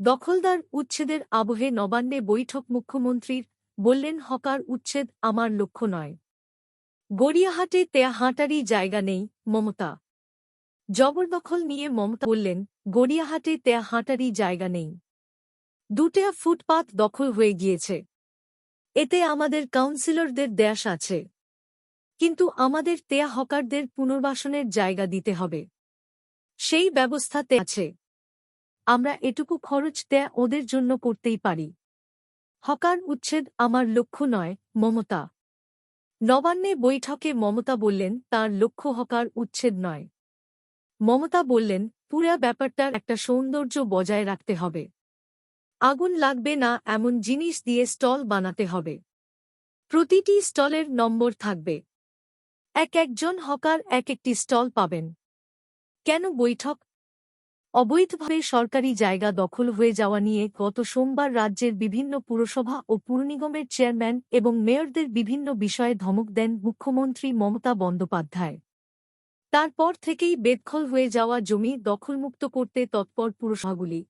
দখলদার উচ্ছেদের আবহে নবান্নে বৈঠক মুখ্যমন্ত্রীর বললেন, হকার উচ্ছেদ আমার লক্ষ্য নয়। গড়িয়াহাটে তেয়া হাঁটারই জায়গা নেই, মমতা। জবরদখল নিয়ে মমতা বললেন, গড়িয়াহাটে তেয়া হাঁটারই জায়গা নেই। দুটেয়া ফুটপাত দখল হয়ে গিয়েছে। এতে আমাদের কাউন্সিলরদের দেশ আছে। কিন্তু আমাদের তেয়া হকারদের পুনর্বাসনের জায়গা দিতে হবে। সেই ব্যবস্থাতে আছে। আমরা এটুকু খরচ দেয়া ওদের জন্য করতেই পারি। হকার উচ্ছেদ আমার লক্ষ্য নয়, মমতা। নবান্নে বৈঠকে মমতা বললেন, তার লক্ষ্য হকার উচ্ছেদ নয়। মমতা বললেন, পুরা ব্যাপারটার একটা সৌন্দর্য বজায় রাখতে হবে। আগুন লাগবে না, এমন জিনিস দিয়ে স্টল বানাতে হবে। প্রতিটি স্টলের নম্বর থাকবে। এক একজন হকার এক একটি স্টল পাবেন। কেন বৈঠক? অবৈধভাবে সরকারি জায়গা দখল হয়ে যাওয়া নিয়ে গত সোমবার রাজ্যের বিভিন্ন পুরসভা ও পুরনিগমের চেয়ারম্যান এবং মেয়রদের বিভিন্ন বিষয়ে ধমক দেন মুখ্যমন্ত্রী মমতা বন্দ্যোপাধ্যায়। তারপর থেকেই বেদখল হয়ে যাওয়া জমি দখলমুক্ত করতে তৎপর পুরসভাগুলি।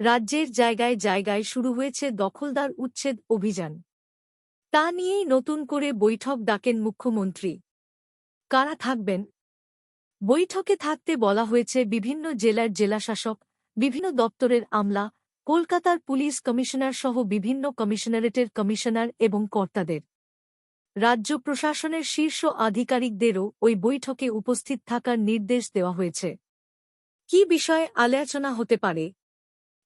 রাজ্যের জায়গায় জায়গায় শুরু হয়েছে দখলদার উচ্ছেদ অভিযান। তা নিয়েই নতুন করে বৈঠক ডাকেন মুখ্যমন্ত্রী। কারা থাকবেন? বৈঠকে থাকতে বলা হয়েছে বিভিন্ন জেলার জেলাশাসক, বিভিন্ন দপ্তরের আমলা, কলকাতার পুলিশ কমিশনার সহ বিভিন্ন কমিশনারেটের কমিশনার এবং কর্তাদের। রাজ্য প্রশাসনের শীর্ষ আধিকারিকদেরও ওই বৈঠকে উপস্থিত থাকার নির্দেশ দেওয়া হয়েছে। কি বিষয়ে আলোচনা হতে পারে?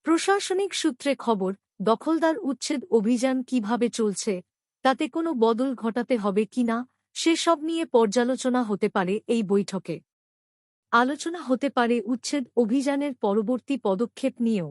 প্রশাসনিক সূত্রে খবর, দখলদার উচ্ছেদ অভিযান কীভাবে চলছে, তাতে কোনো বদল ঘটাতে হবে কিনা, সেসব নিয়ে পর্যালোচনা হতে পারে এই বৈঠকে। আলোচনা হতে পারে উচ্ছেদ অভিযানের পরবর্তী পদক্ষেপ নিয়েও।